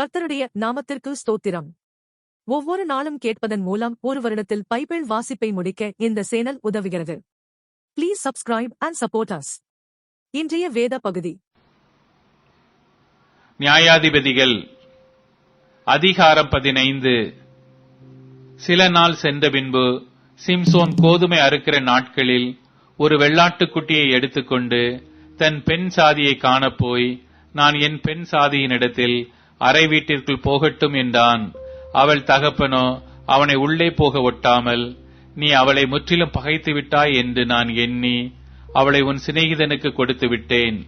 கர்த்தருடைய நாமத்திற்கு ஸ்தோத்திரம். ஒவ்வொரு நாளும் கேட்பதன் மூலம் ஒரு வருடத்தில் பைபிள் வாசிப்பை முடிக்க இந்த சேனல் உதவுகிறது. Please subscribe and support us இன்றைய வேத பகுதி. நியாயாதிபதிகள் அதிகாரம் பதினைந்து. சில நாள் சென்ற பின்பு சிம்சோன் கோதுமை அறுக்கிற நாட்களில் ஒரு வெள்ளாட்டுக்குட்டியை எடுத்துக்கொண்டு தன் பெண் சாதியை காணப்போய் நான் என் பெண் சாதியினிடத்தில் அறை வீட்டிற்குள் போகட்டும் என்றான். அவள் தகப்பனோ அவனை உள்ளே போக ஒட்டாமல் நீ அவளை முற்றிலும் பகைத்து விட்டாய் என்று நான் எண்ணி அவளை உன் சிநேகிதனுக்கு கொடுத்து விட்டேன்.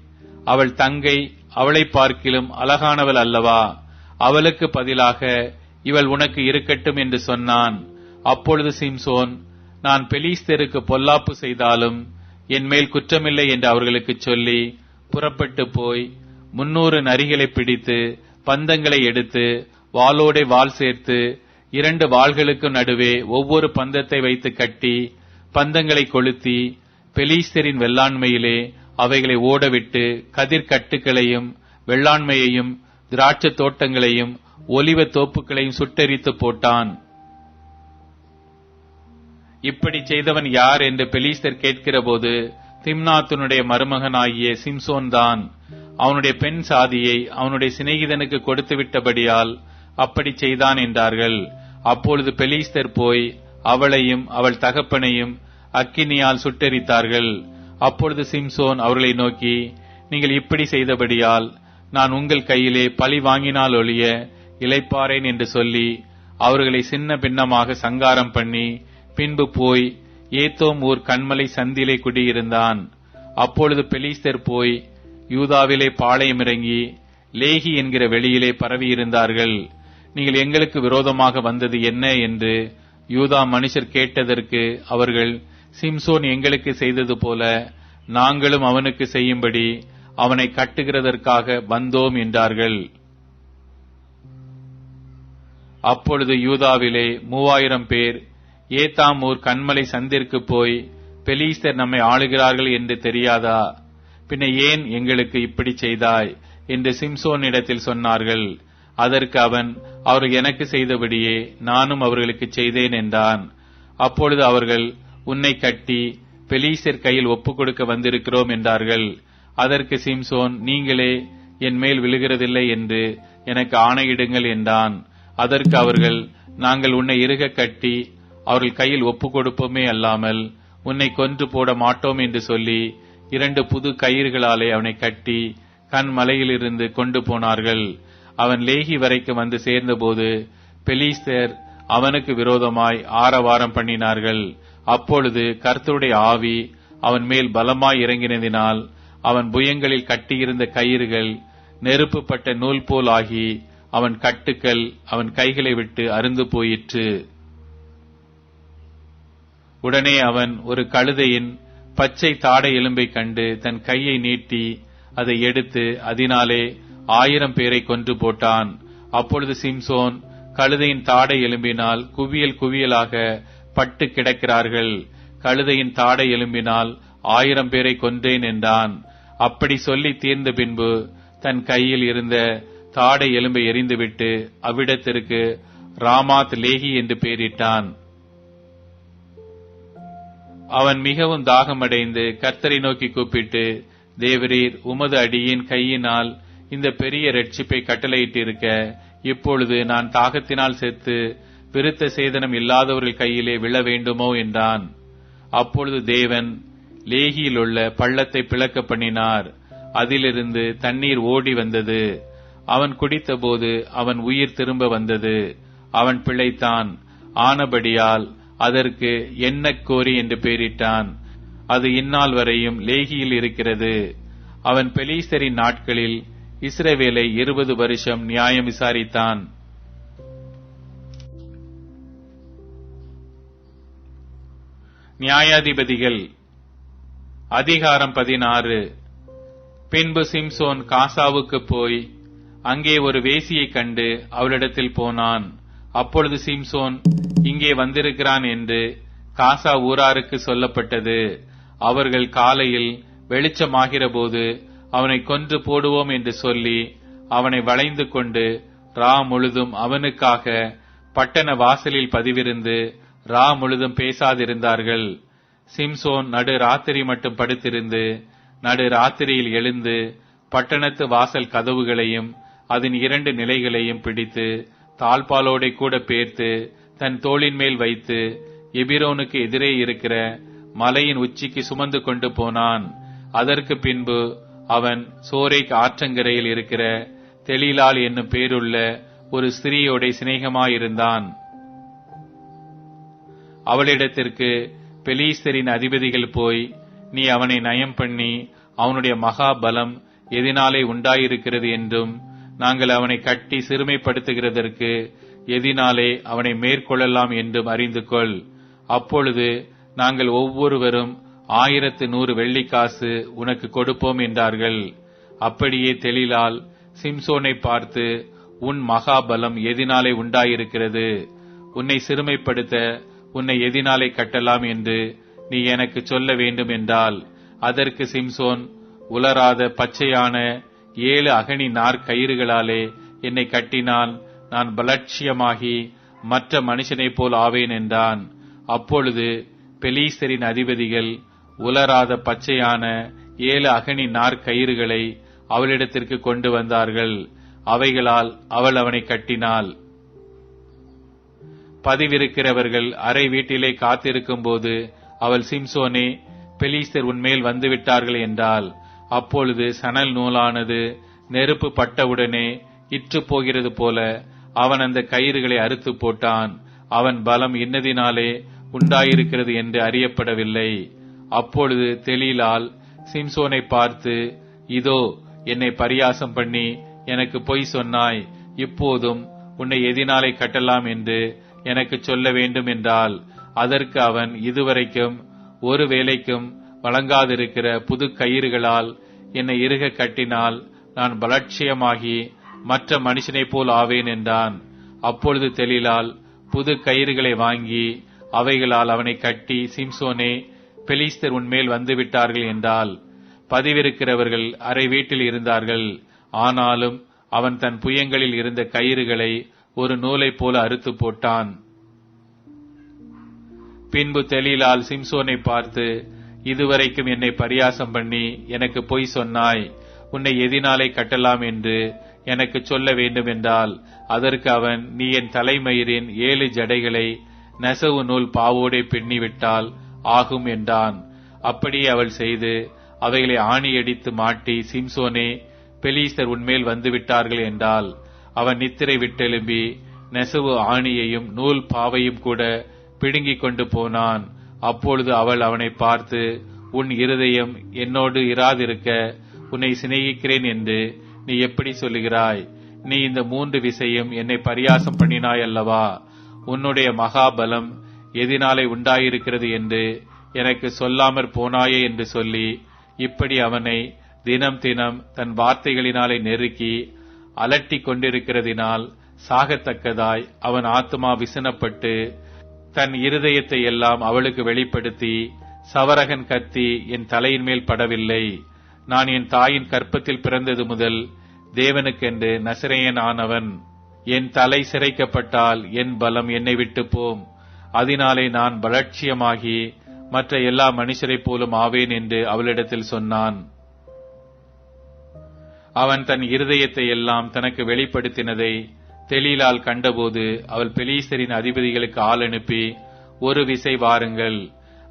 அவள் தங்கை அவளை பார்க்கிலும் அழகானவள் அல்லவா? அவளுக்கு பதிலாக இவள் உனக்கு இருக்கட்டும் என்று சொன்னான். அப்பொழுது சிம்சோன் நான் பெலிஸ்தருக்கு பொல்லாப்பு செய்தாலும் என் மேல் குற்றமில்லை என்று அவர்களுக்கு சொல்லி புறப்பட்டு போய் முன்னூறு நரிகளை பிடித்து பந்தங்களை எடுத்து வாளோடே வாள் சேர்த்து இரண்டு வாள்களுக்கு நடுவே ஒவ்வொரு பந்தத்தை வைத்து கட்டி பந்தங்களை கொளுத்தி பெலீஸ்தரின் வெள்ளாண்மையிலே அவைகளை ஓடவிட்டு கதிர்கட்டுகளையும் வெள்ளாண்மையையும் திராட்சை தோட்டங்களையும் ஒலிவ தோப்புகளையும் சுட்டெரித்து போட்டான். இப்படி செய்தவன் யார் என்று பெலீஸ்தர் கேட்கிறபோது திம்னாத்துனுடைய மருமகனாகிய சிம்சோன் தான் அவனுடைய பெண் சாதியை அவனுடைய சிநேகிதனுக்கு கொடுத்து விட்டபடியால் அப்படி செய்தான் என்றார்கள். அப்பொழுது பெலிஸ்தர் போய் அவளையும் அவள் தகப்பனையும் அக்கினியால் சுட்டெரித்தார்கள். அப்பொழுது சிம்சோன் அவர்களை நோக்கி நீங்கள் இப்படி செய்தபடியால் நான் உங்கள் கையிலே பழி வாங்கினால் ஒழிய இழைப்பாரேன் என்று சொல்லி அவர்களை சின்ன பின்னமாக சங்காரம் பண்ணி பின்பு போய் ஏத்தோம் ஊர் கண்மலை சந்திலே குடியிருந்தான். அப்பொழுது பெலிஸ்தர் போய் யூதாவிலே பாளையம் இறங்கி லேகி என்கிற வெளியிலே பரவியிருந்தார்கள். நீங்கள் எங்களுக்கு விரோதமாக வந்தது என்ன என்று யூதா மனுஷர் கேட்டதற்கு அவர்கள் சிம்சோன் எங்களுக்கு செய்தது போல நாங்களும் அவனுக்கு செய்யும்படி அவனை கட்டுகிறதற்காக வந்தோம் என்றார்கள். அப்பொழுது யூதாவிலே மூவாயிரம் பேர் ஏத்தாமூர் கண்மலை சந்திற்கு போய் பெலீஸ்தர் நம்மை ஆளுகிறார்கள் என்று தெரியாதா? பின்ன ஏன் எங்களுக்கு இப்படி செய்தாய்? என்று சிம்சோனிடத்தில் சொன்னார்கள். அதற்கு அவன் அவர் எனக்கு செய்தபடியே நானும் அவர்களுக்கு செய்தேன் என்றான். அப்பொழுது அவர்கள் உன்னை கட்டி பெலீசர் கையில் ஒப்புக் கொடுக்க வந்திருக்கிறோம் என்றார்கள். அதற்கு சிம்சோன் நீங்களே என் மேல் விழுகிறதில்லை என்று எனக்கு ஆணையிடுங்கள் என்றான். அதற்கு அவர்கள் நாங்கள் உன்னை இருக கட்டி அவர்கள் கையில் ஒப்புக் கொடுப்போமே அல்லாமல் உன்னை கொன்று போட மாட்டோம் என்று சொல்லி இரண்டு புது கயிறுகளாலே அவனை கட்டி கண் மலையிலிருந்து கொண்டு போனார்கள். அவன் லேகி வரைக்கும் வந்து சேர்ந்தபோது பெலிஸ்தர் அவனுக்கு விரோதமாய் ஆரவாரம் பண்ணினார்கள். அப்பொழுது கர்த்தருடைய ஆவி அவன் மேல் பலமாய் இறங்கினதினால் அவன் புயங்களில் கட்டியிருந்த கயிறுகள் நெருப்புப்பட்ட நூல் போல் ஆகி அவன் கட்டுக்கள் அவன் கைகளை விட்டு அருந்து போயிற்று. உடனே அவன் ஒரு கழுதையின் பச்சை தாடை எலும்பை கண்டு தன் கையை நீட்டி அதை எடுத்து அதனாலே ஆயிரம் பேரை கொன்று போட்டான். அப்பொழுது சிம்சோன் கழுதையின் தாடை எலும்பினால் குவியல் குவியலாக பட்டு கிடக்கிறார்கள். கழுதையின் தாடை எலும்பினால் ஆயிரம் பேரை கொன்றேன் என்றான். அப்படி சொல்லி தீர்ந்த பின்பு தன் கையில் இருந்த தாடை எலும்பை எரிந்துவிட்டு அவ்விடத்திற்கு ராமாத் லேகி என்று பெயரிட்டான். அவன் மிகவும் தாகமடைந்து கர்த்தரை நோக்கி கூப்பிட்டு தேவரீர் உமது அடியின் கையினால் இந்த பெரிய ரட்சிப்பை கட்டளையிட்டிருக்க இப்பொழுது நான் தாகத்தினால் செத்து விருத்த சேதனம் இல்லாதவர்கள் கையிலே விழ வேண்டுமோ? என்றான். அப்பொழுது தேவன் லேகியில் உள்ள பள்ளத்தை பிளக்க பண்ணினார். அதிலிருந்து தண்ணீர் ஓடி வந்தது. அவன் குடித்தபோது அவன் உயிர் திரும்ப வந்தது. அவன் பிழைத்தான். ஆனபடியால் அதற்கு எண்ணக்கோரி என்று பெயரிட்டான் அது இந்நாள் வரையும் லேகியில் இருக்கிறது. அவன் பெலீசரின் நாட்களில் இஸ்ரவேலை இருபது வருஷம் நியாயம் விசாரித்தான். நியாயாதிபதிகள் அதிகாரம் பதினாறு. பின்பு சிம்சோன் காசாவுக்கு போய் அங்கே ஒரு வேசியை கண்டு அவளிடத்தில் போனான். அப்பொழுது சிம்சோன் இங்கே வந்திருக்கிறான் என்று காசா ஊராருக்கு சொல்லப்பட்டது. அவர்கள் காலையில் வெளிச்சமாகிற போது அவனை கொன்று போடுவோம் என்று சொல்லி அவனை வளைந்து கொண்டு ரா முழுதும் அவனுக்காக பட்டண வாசலில் பதிவிருந்து ரா முழுதும் பேசாதிருந்தார்கள். சிம்சோன் நடு ராத்திரி மட்டும் படுத்திருந்து நடு ராத்திரியில் எழுந்து பட்டணத்து வாசல் கதவுகளையும் அதன் இரண்டு நிலைகளையும் பிடித்து தாழ்பாலோடை கூட பேர்த்து தன் தோளின் மேல் வைத்து எபிரோனுக்கு எதிரே இருக்கிற மலையின் உச்சிக்கு சுமந்து கொண்டு போனான். அதற்கு பின்பு அவன் சோரைக் ஆற்றங்கரையில் இருக்கிற தெளிலால் என்னும் பேருள்ள ஒரு ஸ்திரீயோடை சிநேகமாயிருந்தான். அவளிடத்திற்கு பெலீஸ்தரின் அதிபதிகள் போய் நீ அவனை நயம் பண்ணி அவனுடைய மகா பலம் எதினாலே உண்டாயிருக்கிறது என்றும் நாங்கள் அவனை கட்டி சிறுமைப்படுத்துகிறதற்கு எதினாலே அவனை மேற்கொள்ளலாம் என்றும் அறிந்து கொள். அப்பொழுது நாங்கள் ஒவ்வொருவரும் ஆயிரத்து நூறு வெள்ளிக்காசு உனக்கு கொடுப்போம் என்றார்கள். அப்படியே தெளிலால் சிம்சோனை பார்த்து உன் மகாபலம் எதினாலே உண்டாயிருக்கிறது. உன்னை சிறுமைப்படுத்த உன்னை எதினாலே கட்டலாம் என்று நீ எனக்கு சொல்ல வேண்டும் என்றால் அதற்கு சிம்சோன் உலராத பச்சையான ஏழு அகனி நாற்கயிறுகளாலே என்னை கட்டினால் நான் பலட்சியமாகி மற்ற மனுஷனைப் போல் ஆவேன் என்றான். அப்பொழுது பெலீஸ்தரின் அதிபதிகள் உலராத பச்சையான ஏழு அகனி நாற்கயிறுகளை அவளிடத்திற்கு கொண்டு வந்தார்கள். அவைகளால் அவள் அவனை கட்டினாள். பதிவிருக்கிறவர்கள் அறை வீட்டிலே காத்திருக்கும் போது அவள் சிம்சோனே பெலீஸ்தர் உன்மேல் வந்துவிட்டார்கள் என்றாள். அப்பொழுது சணல் நூலானது நெருப்பு பட்டவுடனே இற்று போகிறது போல அவன் அந்த கயிறுகளை அறுத்து போட்டான். அவன் பலம் இன்னதினாலே உண்டாயிருக்கிறது என்று அறியப்படவில்லை. அப்பொழுது தெளிலால் சிம்சோனை பார்த்து இதோ என்னை பரியாசம் பண்ணி எனக்கு பொய் சொன்னாய். இப்போதும் உன்னை எதினாலே கட்டலாம் என்று எனக்கு சொல்ல வேண்டும் என்றால் அதற்கு அவன் இதுவரைக்கும் ஒரு வேலைக்கும் வழங்காதிருக்கிற புது கயிறுகளால் என்னை இறுக கட்டினால் நான் பலட்சியமாகி மற்ற மனுஷனைப் போல் ஆவேன் என்றான். அப்பொழுது தெளிலால் புது கயிறுகளை வாங்கி அவைகளால் அவனை கட்டி சிம்சோனே பெலிஸ்தர் உன்மேல் வந்துவிட்டார்கள் என்றால் பதிவிருக்கிறவர்கள் அறை வீட்டில் இருந்தார்கள். ஆனாலும் அவன் தன் புயங்களில் இருந்த கயிறுகளை ஒரு நூலைப் போல அறுத்து போட்டான். பின்பு தெளிலால் சிம்சோனை பார்த்து இதுவரைக்கும் என்னை பரியாசம் பண்ணி எனக்கு பொய் சொன்னாய். உன்னை எதினாலே கட்டலாம் என்று எனக்கு சொல்ல வேண்டும் என்றால் அதற்கு அவன் நீ என் தலைமயிரின் ஏழு ஜடைகளை நெசவு நூல் பாவோடே பின்னிவிட்டால் ஆகும் என்றான். அப்படியே அவள் செய்து அவைகளை ஆணியடித்து மாட்டி சிம்சோனே பெலீஸ்தர் உன்மேல் வந்துவிட்டார்கள் என்றால் அவன் நித்திரை விட்டெலும்பி நெசவு ஆணியையும் நூல் பாவையும் கூட பிடுங்கிக் கொண்டு போனான். அப்பொழுது அவள் அவனை பார்த்து உன் இருதயம் என்னோடு இராதிருக்க உன்னை சிநேகிக்கிறேன் என்று நீ எப்படி சொல்லுகிறாய்? நீ இந்த மூன்று விசையும் என்னை பரியாசம் பண்ணினாய் அல்லவா? உன்னுடைய மகாபலம் எதினாலே உண்டாயிருக்கிறது என்று எனக்கு சொல்லாமற் போனாயே என்று சொல்லி இப்படி அவனை தினம் தினம் தன் வார்த்தைகளினாலே நெருக்கி அலட்டிக் கொண்டிருக்கிறதினால் சாகத்தக்கதாய் அவன் ஆத்மா விசனப்பட்டு தன் இருதயத்தை எல்லாம் அவளுக்கு வெளிப்படுத்தி சவரகன் கத்தி என் தலையின் மேல் படவில்லை. நான் என் தாயின் கற்பத்தில் பிறந்தது முதல் தேவனுக்கென்று நசிரையன் ஆனவன் என் தலை சிறைக்கப்பட்டால் என் பலம் என்னை விட்டு போம். அதனாலே நான் பலட்சியமாகி மற்ற எல்லா மனுஷரைப் போலும் ஆவேன் என்று அவளிடத்தில் சொன்னான். அவன் தன் இருதயத்தை எல்லாம் தனக்கு வெளிப்படுத்தினதை தெளிலால் கண்டபோது அவள் பெலீசரின் அதிபதிகளுக்கு ஆள் அனுப்பி ஒரு விசை வாருங்கள்.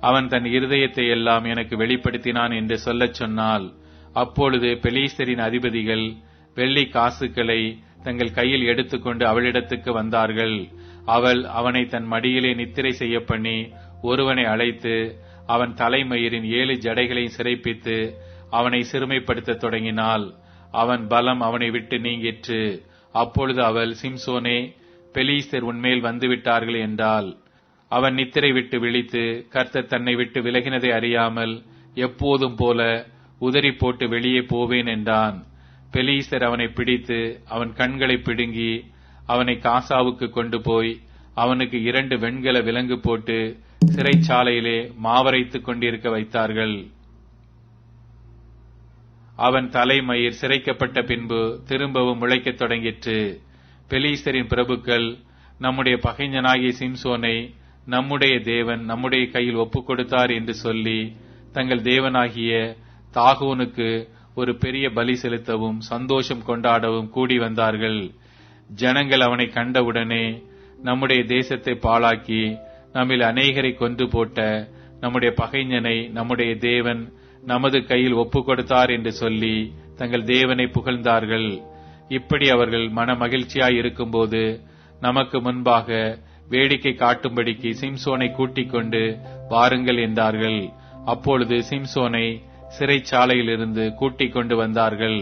அவன் தன் இருதயத்தை எல்லாம் எனக்கு வெளிப்படுத்தினான் என்று சொல்லச் சொன்னால் அப்பொழுது பெலீசரின் அதிபதிகள் வெள்ளி காசுகளை தங்கள் கையில் எடுத்துக்கொண்டு அவளிடத்துக்கு வந்தார்கள். அவள் அவனை தன் மடியிலே நித்திரை செய்ய பண்ணி ஒருவனை அழைத்து அவன் தலைமயிரின் ஏழு ஜடைகளையும் சிறைப்பித்து அவனை சிறுமைப்படுத்த தொடங்கினாள். அவன் பலம் அவனை விட்டு நீங்கிற்று. அப்பொழுது அவள் சிம்சோனே பெலீஸ்தர் உன்மேல் வந்துவிட்டார்கள் என்றாள். அவன் நித்திரை விட்டு விழித்து கர்த்தர் தன்னை விட்டு விலகினதை அறியாமல் எப்போதும் போல உதறி போட்டு வெளியே போவேன் என்றான். பெலீஸ்தர் அவனை பிடித்து அவன் கண்களை பிடுங்கி அவனை காசாவுக்கு கொண்டு போய் அவனுக்கு இரண்டு வெண்கல விலங்கு போட்டு சிறைச்சாலையிலே மாவரைத்துக் கொண்டிருக்க வைத்தார்கள். அவன் தலைமயிர் சிரைக்கப்பட்ட பின்பு திரும்பவும் முளைக்கத் தொடங்கிற்று. பெலீஸ்தரின் பிரபுக்கள் நம்முடைய பகைஞனாகிய சிம்சோனை நம்முடைய தேவன் நம்முடைய கையில் ஒப்புக் கொடுத்தார் என்று சொல்லி தங்கள் தேவனாகிய தாகோனுக்கு ஒரு பெரிய பலி செலுத்தவும் சந்தோஷம் கொண்டாடவும் கூடி வந்தார்கள். ஜனங்கள் அவனை கண்டவுடனே நம்முடைய தேசத்தை பாழாக்கி நம்மில் அநேகரை கொன்று போட்ட நம்முடைய பகைஞனை நம்முடைய தேவன் நமது கையில் ஒப்புக் கொடுத்தார் என்று சொல்லி தங்கள் தேவனை புகழ்ந்தார்கள். இப்படி அவர்கள் மன மகிழ்ச்சியாய் இருக்கும்போது நமக்கு முன்பாக வேடிக்கை காட்டும்படிக்கு சிம்சோனை கூட்டிக் கொண்டு வாருங்கள் என்றார்கள். அப்பொழுது சிம்சோனை சிறைச்சாலையில் இருந்து கூட்டிக் கொண்டு வந்தார்கள்.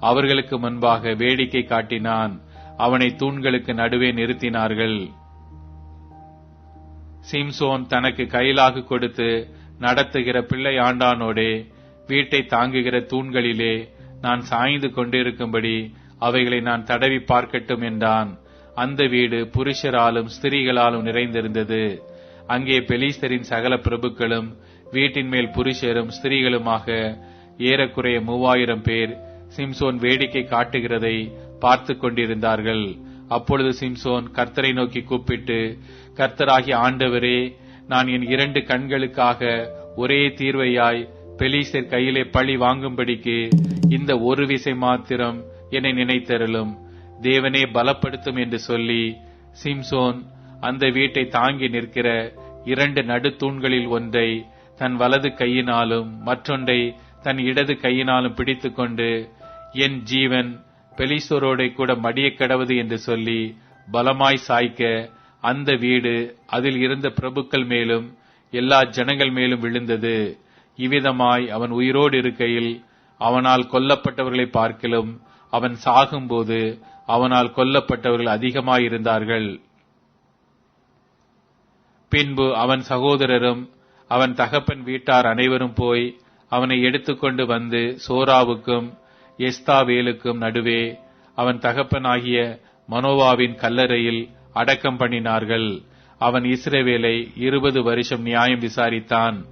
அவர்களுக்கு முன்பாக வேடிக்கை காட்டினான். அவனை தூண்களுக்கு நடுவே நிறுத்தினார்கள். சிம்சோன் தனக்கு கையிலாக கொடுத்து நடத்துகிற பிள்ளை ஆண்டானோடே வீட்டை தாங்குகிற தூண்களிலே நான் சாய்ந்து கொண்டிருக்கும்படி அவைகளை நான் தடவி பார்க்கட்டும் என்றான். அந்த வீடு புருஷராலும் ஸ்திரீகளாலும் நிறைந்திருந்தது. அங்கே பெலிஸ்தரின் சகல பிரபுக்களும் வீட்டின் மேல் புருஷரும் ஸ்திரீகளுமாக ஏறக்குறைய மூவாயிரம் பேர் சிம்சோன் வேடிக்கை காட்டுகிறதை பார்த்து கொண்டிருந்தார்கள். அப்பொழுது சிம்சோன் கர்த்தரை நோக்கி கூப்பிட்டு கர்த்தராகி ஆண்டவரே நான் என் இரண்டு கண்களுக்காக ஒரே தீர்வையாய் பெலீசர் கையிலே பழி வாங்கும்படிக்கு இந்த ஒரு விசை மாத்திரம் என்னை நினைத்தருளும். தேவனே பலப்படுத்தும் என்று சொல்லி சிம்சோன் அந்த வீட்டை தாங்கி நிற்கிற இரண்டு நடுத்தூண்களில் ஒன்றை தன் வலது கையினாலும் மற்றொன்றை தன் இடது கையினாலும் பிடித்துக்கொண்டு என் ஜீவன் பெலிசோரோடை கூட மடிய என்று சொல்லி பலமாய் சாய்க்க அந்த வீடு அதில் இருந்த பிரபுக்கள் மேலும் எல்லா ஜனங்கள் மேலும் விழுந்தது. இவ்விதமாய் அவன் உயிரோடு இருக்கையில் அவனால் கொல்லப்பட்டவர்களை பார்க்கிலும் அவன் சாகும்போது அவனால் கொல்லப்பட்டவர்கள் அதிகமாயிருந்தார்கள். பின்பு அவன் சகோதரரும் அவன் தகப்பன் வீட்டார் அனைவரும் போய் அவனை எடுத்துக்கொண்டு வந்து சோராவுக்கும் எஸ்தாவேலுக்கும் நடுவே அவன் தகப்பனாகிய மனோவாவின் கல்லறையில் அடக்கம் பண்ணினார்கள். அவன் இஸ்ரேவேலை இருபது வருஷம் நியாயம் விசாரித்தான்.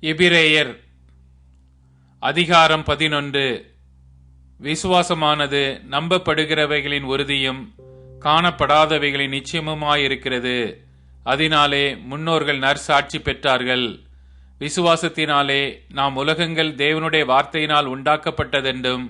எபிரேயர் அதிகாரம் பதினொன்று. விசுவாசமானது நம்பப்படுகிறவைகளின் உறுதியும் காணப்படாதவைகளின் நிச்சயமுமாயிருக்கிறது. அதனாலே முன்னோர்கள் நற்சாட்சி பெற்றார்கள். விசுவாசத்தினாலே நாம் உலகங்கள் தேவனுடைய வார்த்தையினால் உண்டாக்கப்பட்டதென்றும்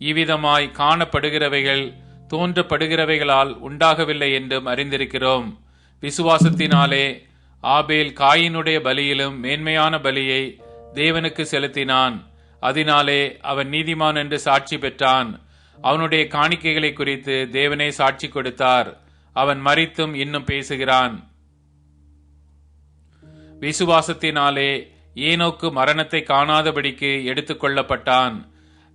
இவ்விதமாய் காணப்படுகிறவைகள் தோன்றப்படுகிறவைகளால் உண்டாகவில்லை என்றும் அறிந்திருக்கிறோம். விசுவாசத்தினாலே ஆபேல் காயினுடைய பலியிலும் மேன்மையான பலியை தேவனுக்கு செலுத்தினான். அதனாலே அவன் நீதிமான் என்று சாட்சி பெற்றான். அவனுடைய காணிக்கைகளை குறித்து தேவனே சாட்சி கொடுத்தார். அவன் மறித்தும் இன்னும் பேசுகிறான். விசுவாசத்தினாலே ஏனோக்கு மரணத்தை காணாதபடிக்கு எடுத்துக்கொள்ளப்பட்டான்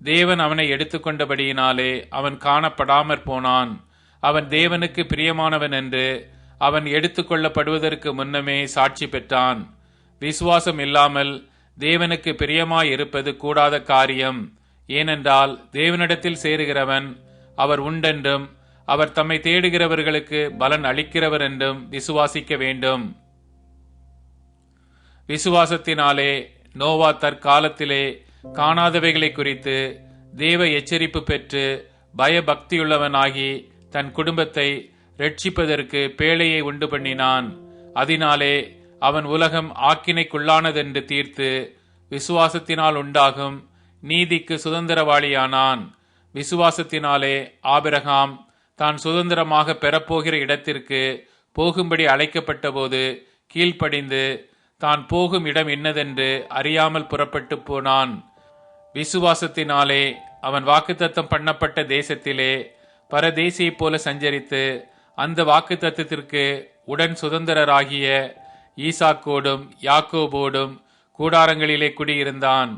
தேவன் அவனை எடுத்துக்கொண்டபடியினாலே அவன் காணப்படாமற் போனான். அவன் தேவனுக்கு பிரியமானவன் என்று அவன் எடுத்துக்கொள்ளப்படுவதற்கு முன்னமே சாட்சி பெற்றான். விசுவாசம் இல்லாமல் தேவனுக்கு பிரியமாய் இருப்பது கூடாத காரியம். ஏனென்றால் தேவனிடத்தில் சேருகிறவன் அவர் உண்டென்றும் அவர் தம்மை தேடுகிறவர்களுக்கு பலன் அளிக்கிறவர் என்றும் விசுவாசிக்க வேண்டும். விசுவாசத்தினாலே நோவா தற்காலத்திலே காணாதவைகளை குறித்து தேவ எச்சரிப்பு பெற்று பயபக்தியுள்ளவனாகி தன் குடும்பத்தை ரட்சிப்பதற்கு பேழையை உண்டு பண்ணினான். அதனாலே அவன் உலகம் ஆக்கினைக்குள்ளானதென்று தீர்த்து விசுவாசத்தினால் உண்டாகும் நீதிக்கு சுதந்திரவாளியானான். விசுவாசத்தினாலே ஆபிரகாம் தான் சுதந்திரமாக பெறப்போகிற இடத்திற்கு போகும்படி அழைக்கப்பட்டபோது கீழ்ப்படிந்து தான் போகும் இடம் என்னதென்று அறியாமல் புறப்பட்டு போனான். விசுவாசத்தினாலே அவன் வாக்குத்தத்தம் பண்ணப்பட்ட தேசத்திலே பரதேசியைப் போல சஞ்சரித்து அந்த வாக்குத்தத்திற்கு உடன் சுதந்திரராகிய ஈசாக்கோடும் யாக்கோபோடும் கூடாரங்களிலே குடியிருந்தான்.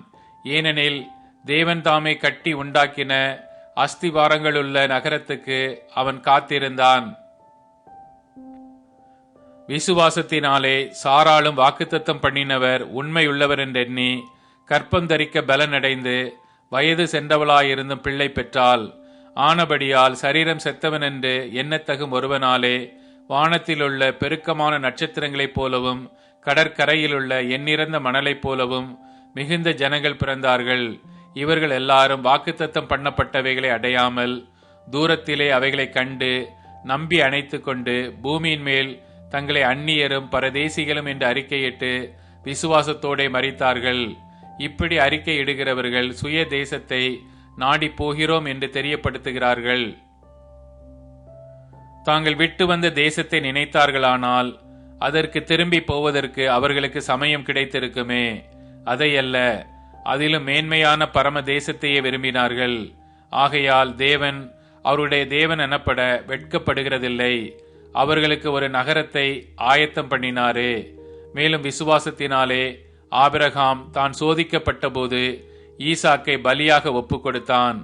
ஏனெனில் தேவன் தாமே கட்டி உண்டாக்கின அஸ்திவாரங்களுள்ள நகரத்துக்கு அவன் காத்திருந்தான். விசுவாசத்தினாலே சாராளும் வாக்குத்தத்தம் பண்ணினவர் உண்மையுள்ளவர் என்றெண்ணி கற்பந்தரிக்க பலனடைந்து வயது சென்றவளாயிருந்தும் பிள்ளை பெற்றால் ஆனபடியால் சரீரம் செத்தவன் என்று எண்ணத்தகும் ஒருவனாலே வானத்திலுள்ள பெருக்கமான நட்சத்திரங்களைப் போலவும் கடற்கரையிலுள்ள எண்ணிறந்த மணலைப் போலவும் மிகுந்த ஜனங்கள் பிறந்தார்கள். இவர்கள் எல்லாரும் வாக்குத்தத்தம் பண்ணப்பட்டவைகளை அடையாமல் தூரத்திலே அவைகளை கண்டு நம்பி அணைத்து கொண்டு பூமியின் மேல் தங்களை அந்நியரும் பரதேசிகளும் என்று அறிக்கையிட்டு விசுவாசத்தோடே மறித்தார்கள் இப்படி அறிக்கை இடுகிறவர்கள் சுய தேசத்தை நாடி போகிறோம் என்று தெரியப்படுத்துகிறார்கள். தாங்கள் விட்டு வந்த தேசத்தை நினைத்தார்களானால் அதற்கு திரும்பி போவதற்கு அவர்களுக்கு சமயம் கிடைத்திருக்குமே. அதையல்ல அதிலும் மேன்மையான பரம தேசத்தையே விரும்பினார்கள். ஆகையால் தேவன் அவருடைய தேவன் எனப்பட வெட்கப்படுகிறதில்லை. அவர்களுக்கு ஒரு நகரத்தை ஆயத்தம் பண்ணினாரே. மேலும் விசுவாசத்தினாலே ஆபிரகாம் தான் சோதிக்கப்பட்ட போது ஈசாக்கை பலியாக ஒப்பு கொடுத்தான்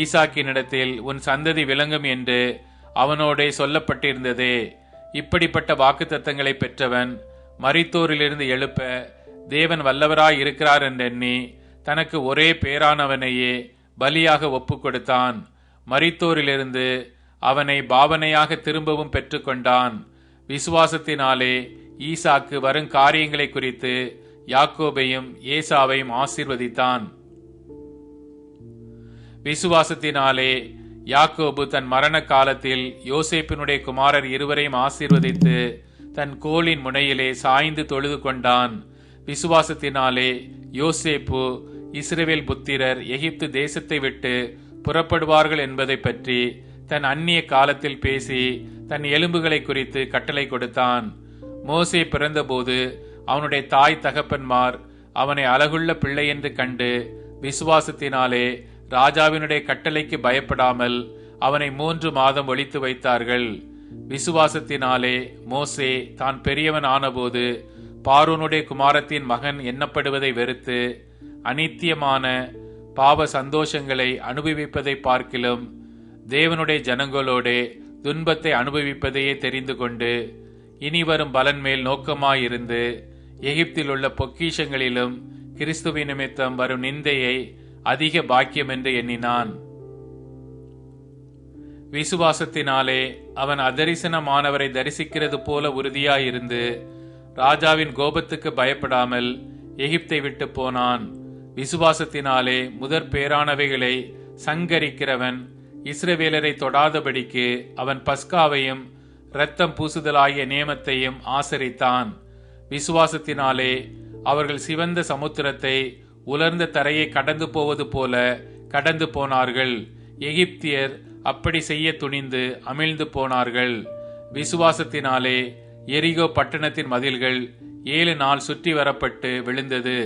ஈசாக்கினிடத்தில் உன் சந்ததி விளங்கும் என்று அவனோடே சொல்லப்பட்டிருந்ததே. இப்படிப்பட்ட வாக்குத்தத்தங்களை பெற்றவன் மரித்தோரிலிருந்து எழுப்ப தேவன் வல்லவராய் இருக்கிறார் என்றெண்ணி தனக்கு ஒரே பேரானவனையே பலியாக ஒப்பு கொடுத்தான் மரித்தோரிலிருந்து அவனை பாவனையாக திரும்பவும் பெற்றுக்கொண்டான். விசுவாசத்தினாலே ஈசாக்கு வரும் காரியங்களை குறித்து யாக்கோபையும் ஏசாவையும் ஆசீர்வதித்தான். விசுவாசத்தினாலே யாக்கோபு தன் மரண காலத்தில் யோசேப்பினுடைய குமாரர் இருவரையும் ஆசீர்வதித்து தன் கோலின் முனையிலே சாய்ந்து தொழுது கொண்டான். விசுவாசத்தினாலே யோசேப்பு இஸ்ரேவேல் புத்திரர் எகிப்து தேசத்தை விட்டு புறப்படுவார்கள் என்பதை பற்றி தன் அந்நிய காலத்தில் பேசி தன் எலும்புகளை குறித்து கட்டளை கொடுத்தான். மோசே பிறந்தபோது அவனுடைய தாய் தகப்பன்மார் அவனை அழகுள்ள பிள்ளை என்று கண்டு விசுவாசத்தினாலே ராஜாவினுடைய கட்டளைக்கு பயப்படாமல் அவனை மூன்று மாதம் ஒழித்து வைத்தார்கள். விசுவாசத்தினாலே மோசே தான் பெரியவன் ஆனபோது பாரூனுடைய குமாரத்தின் மகன் எண்ணப்படுவதை வெறுத்து அனித்தியமான பாவ சந்தோஷங்களை அனுபவிப்பதை பார்க்கிலும் தேவனுடைய ஜனங்களோடே துன்பத்தை அனுபவிப்பதையே தெரிந்து கொண்டு இனி வரும் பலன் மேல் நோக்கமாயிருந்து எகிப்தில் உள்ள பொக்கிஷங்களிலும் கிறிஸ்துவின் நிமித்தம் வரும் நிந்தையை அதிக பாக்கியம் என்று எண்ணினான். விசுவாசத்தினாலே அவன் அதரிசனமானவரை தரிசிக்கிறது போல உறுதியாயிருந்து ராஜாவின் கோபத்துக்கு பயப்படாமல் எகிப்தை விட்டு போனான். விசுவாசத்தினாலே முதற் பேரானவைகளை சங்கரிக்கிறவன் இஸ்ரவேலரை தொடாதபடிக்கு அவன் பஸ்காவையும் இரத்தம் பூசுதலாகிய நியமத்தையும் ஆசரித்தான். விசுவாசத்தினாலே அவர்கள் சிவந்த சமுத்திரத்தை உலர்ந்த தரையை கடந்து போவது போல கடந்து போனார்கள். எகிப்தியர் அப்படி செய்ய துணிந்து அமிழ்ந்து போனார்கள். விசுவாசத்தினாலே எரிகோ பட்டணத்தின் மதில்கள் ஏழு நாள் சுற்றி வரப்பட்டு விழுந்தது.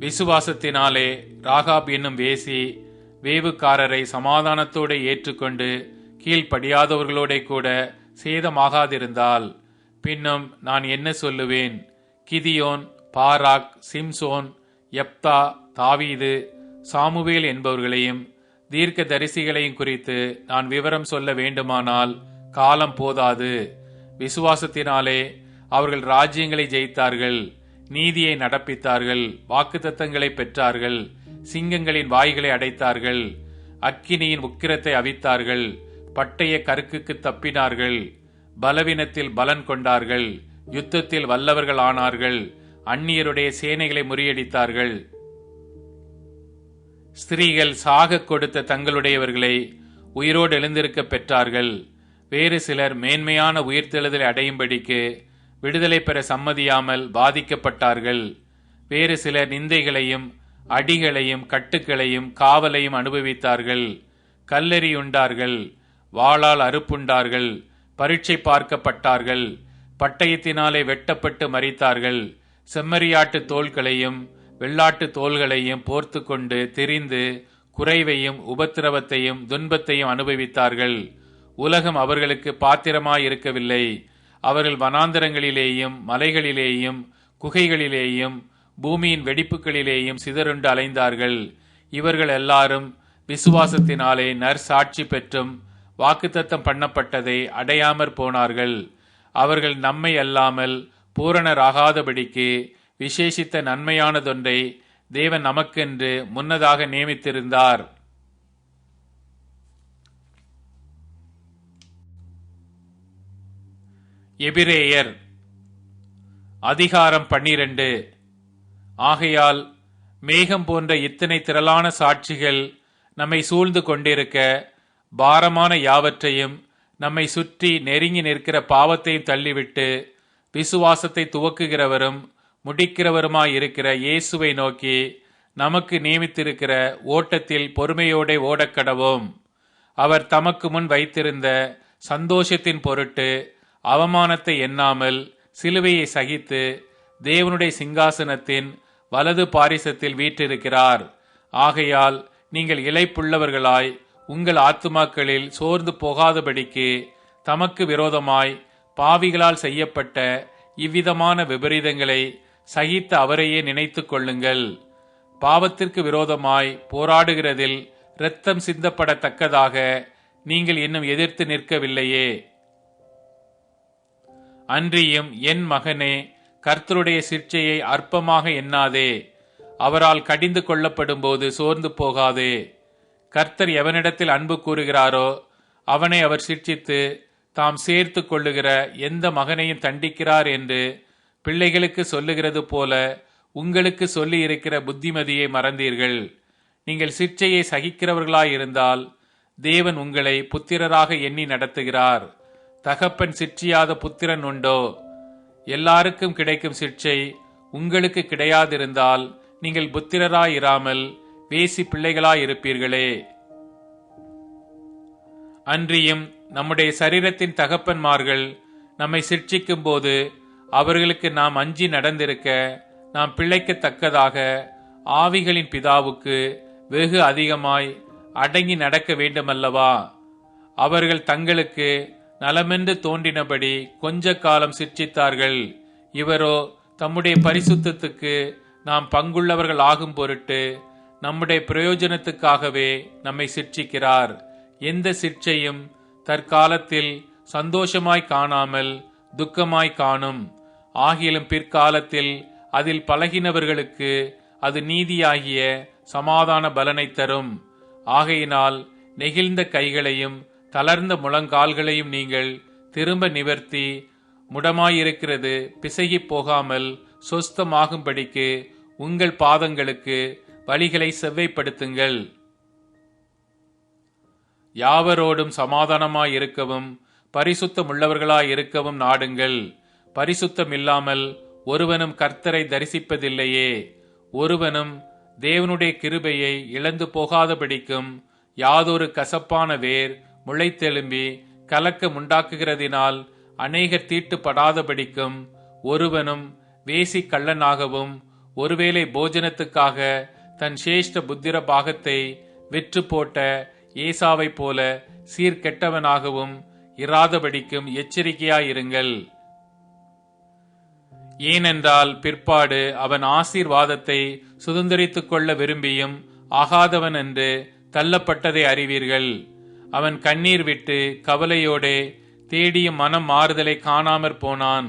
விசுவாசத்தினாலே ராகாப் என்னும் வேசி வேவுக்காரரை சமாதானத்தோடு ஏற்றுக்கொண்டு கீழ்ப்படியாதவர்களோட கூட சேதமாகாதிருந்தால் பின்னும் நான் என்ன சொல்லுவேன்? கிதியோன் பாராக் சிம்சோன் எப்தா தாவீது சாமுவேல் என்பவர்களையும் தீர்க்க தரிசிகளையும் குறித்து நான் விவரம் சொல்ல வேண்டுமானால் காலம் போதாது. விசுவாசத்தினாலே அவர்கள் ராஜ்யங்களை ஜெயித்தார்கள் நீதியை நடப்பித்தார்கள் வாக்குத்தத்தங்களை பெற்றார்கள் சிங்கங்களின் வாய்களை அடைத்தார்கள் அக்கினியின் உக்கிரத்தை அவித்தார்கள் பட்டய கருக்குக்கு தப்பினார்கள். பலவீனத்தில் பலன் கொண்டார்கள். யுத்தத்தில் வல்லவர்கள் ஆனார்கள். அந்நியருடைய சேனைகளை முறியடித்தார்கள். ஸ்திரீகள் சாக கொடுத்த தங்களுடையவர்களை உயிரோடு எழுந்திருக்க பெற்றார்கள். வேறு சிலர் மேன்மையான உயிர்த்தெழுதலை அடையும்படிக்கு விடுதலை பெற சம்மதியாமல் பாதிக்கப்பட்டார்கள். வேறு சிலர் நிந்தைகளையும் அடிகளையும் கட்டுக்களையும் காவலையும் அனுபவித்தார்கள். கல்லெறியுண்டார்கள். வாளால் அறுப்புண்டார்கள். பரீட்சை பார்க்கப்பட்டார்கள். பட்டயத்தினாலே வெட்டப்பட்டு மறித்தார்கள் செம்மறியாட்டு தோள்களையும் வெள்ளாட்டு தோள்களையும் போர்த்து கொண்டு தெரிந்து குறைவையும் உபத்திரவத்தையும் துன்பத்தையும் அனுபவித்தார்கள். உலகம் அவர்களுக்கு பாத்திரமாயிருக்கவில்லை. அவர்கள் வனாந்தரங்களிலேயும் மலைகளிலேயும் குகைகளிலேயும் பூமியின் வெடிப்புகளிலேயும் சிதறுண்டு அலைந்தார்கள். இவர்கள் எல்லாரும் விசுவாசத்தினாலே நற்சாட்சி பெற்றும் வாக்குத்தத்தம் பண்ணப்பட்டதை அடையாமற் போனார்கள். அவர்கள் நம்மை அல்லாமல் பூரணராகாதபடிக்கு விசேஷித்த நன்மையானதொன்றை தேவன் நமக்கென்று முன்னதாக நியமித்திருந்தார். எபிரேயர் அதிகாரம் பன்னிரண்டு. ஆகையால் மேகம் போன்ற இத்தனை திரளான சாட்சிகள் நம்மை சூழ்ந்து கொண்டிருக்க பாரமான யாவற்றையும் நம்மை சுற்றி நெருங்கி நிற்கிற பாவத்தையும் தள்ளிவிட்டு விசுவாசத்தை துவக்குகிறவரும் முடிக்கிறவருமாயிருக்கிற இயேசுவை நோக்கி நமக்கு நியமித்திருக்கிற ஓட்டத்தில் பொறுமையோടെ ஓடக்கடவோம். அவர் தமக்கு முன் வைத்திருந்த சந்தோஷத்தின் பொருட்டு அவமானத்தை எண்ணாமல் சிலுவையை சகித்து தேவனுடைய சிங்காசனத்தின் வலது பாரிசத்தில் வீற்றிருக்கிறார். ஆகையால் நீங்கள் இழைப்புள்ளவர்களாய் உங்கள் ஆத்துமாக்களில் சோர்ந்து போகாதபடிக்கு தமக்கு விரோதமாய் பாவிகளால் செய்யப்பட்ட இவ்விதமான விபரீதங்களை சகித்த அவரையே நினைத்து கொள்ளுங்கள். பாவத்திற்கு விரோதமாய் போராடுகிறதில் இரத்தம் சிந்தப்படத்தக்கதாக நீங்கள் இன்னும் எதிர்த்து நிற்கவில்லையே. அன்றியும் என் மகனே கர்த்தருடைய சிற்சையை அற்பமாக எண்ணாதே. அவரால் கடிந்து கொள்ளப்படும் போது சோர்ந்து போகாதே. கர்த்தர் எவனிடத்தில் அன்பு கூறுகிறாரோ அவனை அவர் சிற்சித்து தாம் சேர்த்து கொள்ளுகிற எந்த மகனையும் தண்டிக்கிறார் என்று பிள்ளைகளுக்கு சொல்லுகிறது போல உங்களுக்கு சொல்லி இருக்கிற புத்திமதியை மறந்தீர்கள். நீங்கள் சிற்சையை சகிக்கிறவர்களாயிருந்தால் தேவன் உங்களை புத்திரராக எண்ணி நடத்துகிறார். தகப்பன் சிற்றியாத புத்திரன் உண்டோ? எல்லாருக்கும் கிடைக்கும் சிற்சை உங்களுக்கு கிடையாதிருந்தால் நீங்கள் புத்திரராயிராமல் வேசி பிள்ளைகளாயிருப்பீர்களே. அன்றியும் நம்முடைய சரீரத்தின் தகப்பன்மார்கள் நம்மை சிற்சிக்கும் போது அவர்களுக்கு நாம் அஞ்சி நடந்திருக்க நாம் பிழைக்கத்தக்கதாக ஆவிகளின் பிதாவுக்கு வெகு அதிகமாய் அடங்கி நடக்க வேண்டுமல்லவா? அவர்கள் தங்களுக்கு நலமென்று தோன்றினபடி கொஞ்ச காலம் சிற்சித்தார்கள் இவரோ தம்முடைய பரிசுத்தத்துக்கு நாம் பங்குள்ளவர்கள் ஆகும் பொருட்டு நம்முடைய பிரயோஜனத்துக்காகவே நம்மை சிற்சிக்கிறார் எந்த சிற்சையும் தற்காலத்தில் சந்தோஷமாய் காணாமல் துக்கமாய் காணும். ஆகிலும் பிற்காலத்தில் அதில் பழகினவர்களுக்கு அது நீதியாகிய சமாதான பலனை தரும். ஆகையினால் நெகிழ்ந்த கைகளையும் தளர்ந்த முழங்கால்களையும் நீங்கள் திரும்ப நிவர்த்தி முடமாயிருக்கிறது பிசகி போகாமல் சொஸ்தமாகும்படிக்கு உங்கள் பாதங்களுக்கு வழிகளை செவ்வைப்படுத்துங்கள். யாவரோடும் சமாதானமாய் இருக்கவும் பரிசுத்தமுள்ளவர்களாய் பரிசுத்தமுள்ளவர்களாயிருக்கவும் நாடுங்கள். பரிசுத்தம் இல்லாமல் ஒருவனும் கர்த்தரை தரிசிப்பதில்லையே. ஒருவனும் தேவனுடைய கிருபையை இழந்து போகாதபடிக்கும் யாதொரு கசப்பான வேர் முளைத்தெலும்பி கலக்கம் உண்டாக்குகிறதினால் அநேகர் தீட்டுப்படாதபடிக்கும் ஒருவனும் வேசி கள்ளனாகவும் ஒருவேளை போஜனத்துக்காக தன் சேஷ்ட புத்திர பாகத்தை வெற்று போட்ட ஏசாவைப் போல சீர்கெட்டவனாகவும் இராதபடிக்கும் எச்சரிக்கையாயிருங்கள். ஏனென்றால் பிற்பாடு அவன் ஆசீர்வாதத்தை சுதந்திரித்துக் கொள்ள விரும்பியும் ஆகாதவன் என்று தள்ளப்பட்டதை அறிவீர்கள். அவன் கண்ணீர் விட்டு கவலையோடே தேடியும் மனம் மாறுதலை காணாமற் போனான்.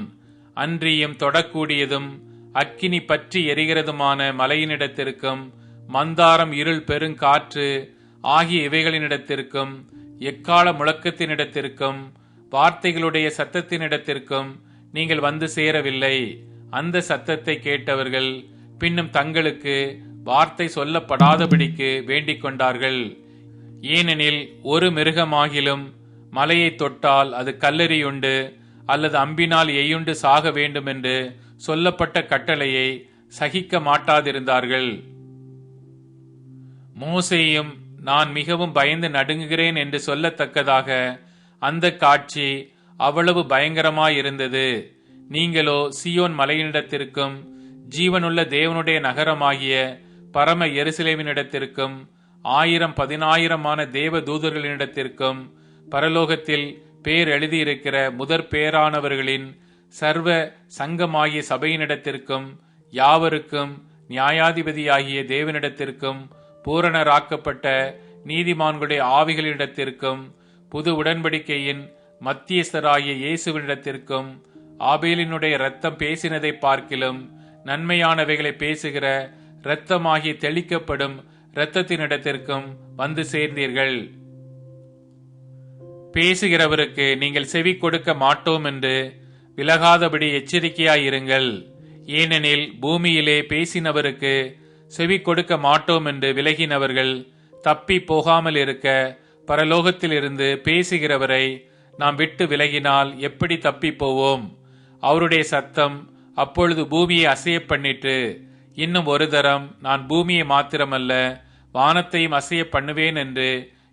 அன்றியும் தொடக்கூடியதும் அக்கினி பற்றி எரிகிறதுமான மலையினிடத்திற்கும் மந்தாரம் இருள் பெருங்காற்று ஆகிய இவைகளினிடத்திற்கும் எக்கால முழக்கத்தினிடத்திற்கும் வார்த்தைகளுடைய சத்தத்தினிடத்திற்கும் நீங்கள் வந்து சேரவில்லை. அந்த சத்தத்தை கேட்டவர்கள் பின்னும் தங்களுக்கு வார்த்தை சொல்லப்படாதபடிக்கு வேண்டிக் கொண்டார்கள். ஏனெனில் ஒரு மிருகமாகிலும் மலையை தொட்டால் அது கல்லெறியுண்டு அல்லது அம்பினால் எய்யுண்டு சாக வேண்டும் என்று சொல்லப்பட்ட கட்டளையை சகிக்க மாட்டாதிருந்தார்கள். மோசையும் நான் மிகவும் பயந்து நடுங்குகிறேன் என்று சொல்லத்தக்கதாக அந்த காட்சி அவ்வளவு பயங்கரமாயிருந்தது. நீங்களோ சியோன் மலையினிடத்திற்கும் ஜீவனுள்ள தேவனுடைய நகரமாகிய பரம எருசலேமினிடத்திற்கும் ஆயிரம் பதினாயிரமான தேவ தூதர்களினிடத்திற்கும் பரலோகத்தில் பேர் எழுதியிருக்கிற முதற் பேரானவர்களின் சர்வ சங்கமாகிய சபையினிடத்திற்கும் யாவருக்கும் நியாயாதிபதியாகிய தேவனிடத்திற்கும் பூரணராக்கப்பட்ட நீதிமான்களுடைய ஆவிகளிடத்திற்கும் புது உடன்படிக்கையின் மத்தியஸ்தராகிய இயேசுவினிடத்திற்கும் ஆபேலினுடைய இரத்தம் பேசினதை பார்க்கிலும் நன்மையானவைகளை பேசுகிற இரத்தமாகி தெளிக்கப்படும் இரத்தத்தினிடத்திற்கும் வந்து சேர்ந்தீர்கள். பேசுகிறவருக்கு நீங்கள் செவி கொடுக்க மாட்டோம் என்று விலகாதபடி எச்சரிக்கையாயிருங்கள் ஏனெனில் பூமியிலே பேசினவருக்கு செவி கொடுக்க மாட்டோம் என்று விலகினவர்கள் தப்பி போகாமல் இருக்க பரலோகத்திலிருந்து பேசுகிறவரை நாம் விட்டு விலகினால் எப்படி தப்பி போவோம்? அவருடைய சத்தம் அப்பொழுது பூமியை அசைய பண்ணிட்டு இன்னும் ஒரு தரம் நான் பூமியை மாத்திரமல்ல வானத்தையும் அசைய பண்ணுவேன் என்று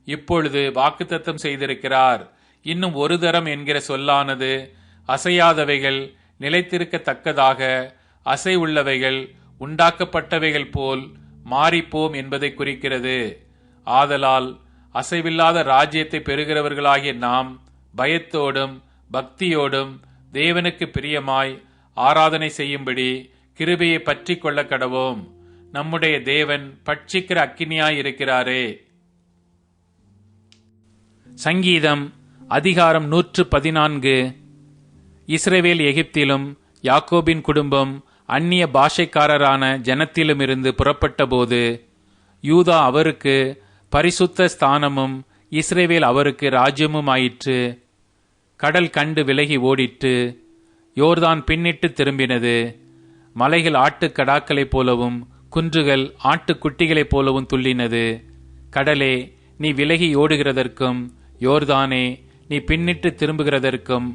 இப்பொழுது வாக்குத்தத்தம் செய்திருக்கிறார். இன்னும் ஒரு தரம் என்கிற சொல்லானது அசையாதவைகள் நிலைத்திருக்கத்தக்கதாக அசை உள்ளவைகள் உண்டாக்கப்பட்டவைகள் போல் மாறிப்போம் என்பதை குறிக்கிறது. ஆதலால் அசைவில்லாத ராஜ்யத்தை பெறுகிறவர்களாகிய நாம் பயத்தோடும் பக்தியோடும் தேவனுக்கு பிரியமாய் ஆராதனை செய்யும்படி கிருபையை பற்றி கொள்ள கடவோம். நம்முடைய தேவன் பட்சிக்கிற அக்கினியாய் இருக்கிறாரே. சங்கீதம் அதிகாரம் நூற்று பதினான்கு இஸ்ரேவேல் எகிப்திலும் யாக்கோபின் குடும்பம் அந்நிய பாஷைக்காரரான ஜனத்திலுமிருந்து புறப்பட்டபோது யூதா அவருக்கு பரிசுத்த ஸ்தானமும் இஸ்ரேவேல் அவருக்கு ராஜ்யமும் ஆயிற்று கடல் கண்டு விலகி ஓடிற்று யோர்தான் பின்னிட்டு திரும்பினது. மலைகள் ஆட்டுக்கடாக்களைப் போலவும் குன்றுகள் ஆட்டுக்குட்டிகளைப் போலவும் துள்ளினது. கடலே நீ விலகி ஓடுகிறதற்கும் யோர்தானே நீ பின்னிட்டு திரும்புகிறதற்கும்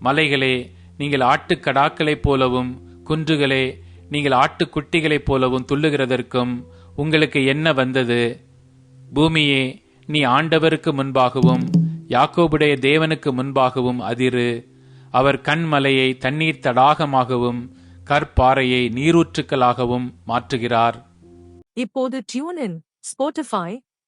மலைகளே நீங்கள் ஆட்டுக்கடாக்களைப் போலவும் குன்றுகளே நீங்கள் ஆட்டுக்குட்டிகளைப் போலவும் துள்ளுகிறதற்கும் உங்களுக்கு என்ன வந்தது? பூமியே நீ ஆண்டவருக்கு முன்பாகவும் யாக்கோபுடைய தேவனுக்கு முன்பாகவும் அதிரு. அவர் கண்மலையை தண்ணீர் தடாகமாகவும் கற்பாறையை நீரூற்றுக்களாகவும் மாற்றுகிறார். இப்போது tune in Spotify